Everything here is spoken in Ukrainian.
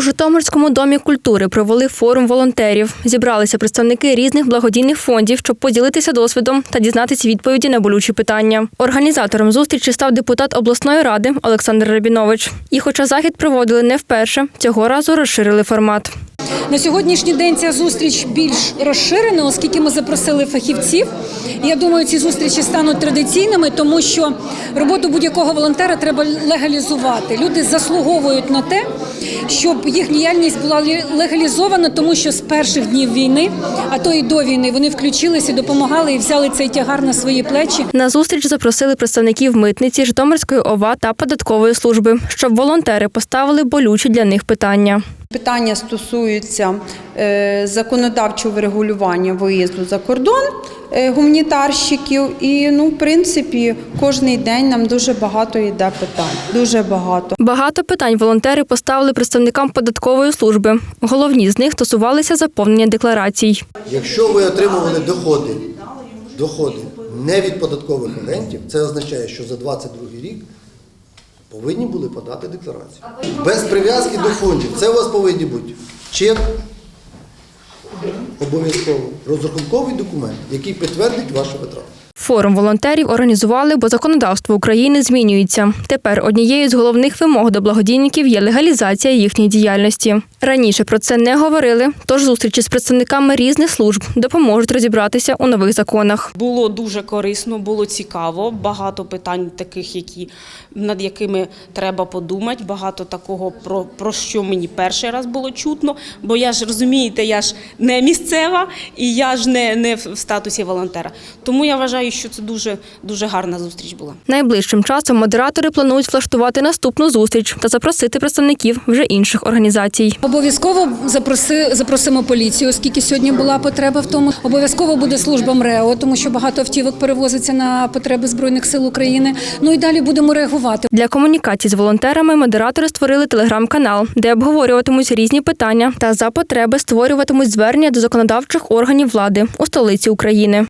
У Житомирському домі культури провели форум волонтерів. Зібралися представники різних благодійних фондів, щоб поділитися досвідом та дізнатися відповіді на болючі питання. Організатором зустрічі став депутат обласної ради Олександр Рабінович. І, хоча захід проводили не вперше, цього разу розширили формат. На сьогоднішній день ця зустріч більш розширена, оскільки ми запросили фахівців. Я думаю, ці зустрічі стануть традиційними, тому що роботу будь-якого волонтера треба легалізувати. Люди заслуговують на те, щоб їх діяльність була легалізована, тому що з перших днів війни, а то і до війни, вони включилися, допомагали і взяли цей тягар на свої плечі. На зустріч запросили представників митниці, Житомирської ОВА та податкової служби, щоб волонтери поставили болючі для них питання. Питання стосуються е, законодавчого врегулювання виїзду за кордон е, гуманітарщиків. І, ну, в принципі, кожний день нам дуже багато йде питань. Дуже багато. Багато питань волонтери поставили представникам податкової служби. Головні з них стосувалися заповнення декларацій. Якщо ви отримували доходи, доходи не від податкових агентів, це означає, що за 22 рік повинні були подати декларацію. Без прив'язки до фондів. Це у вас повинні бути чек, обов'язково розрахунковий документ, який підтвердить ваші витрати. Форум волонтерів організували, бо законодавство України змінюється. Тепер однією з головних вимог до благодійників є легалізація їхньої діяльності. Раніше про це не говорили, тож зустрічі з представниками різних служб допоможуть розібратися у нових законах. Було дуже корисно, було цікаво. Багато питань таких, які над якими треба подумати. Багато такого про, про що мені перший раз було чутно. Бо я ж розумієте, я ж не місцева і я ж не, не в статусі волонтера. Тому я вважаю, що це дуже дуже гарна зустріч була. Найближчим часом модератори планують влаштувати наступну зустріч та запросити представників вже інших організацій. Обов'язково запроси, запросимо поліцію, оскільки сьогодні була потреба в тому. Обов'язково буде служба МРЕО, тому що багато автівок перевозиться на потреби збройних сил України. Ну і далі будемо реагувати. Для комунікації з волонтерами модератори створили телеграм-канал, де обговорюватимуть різні питання та за потреби створюватимуть звернення до законодавчих органів влади у столиці України.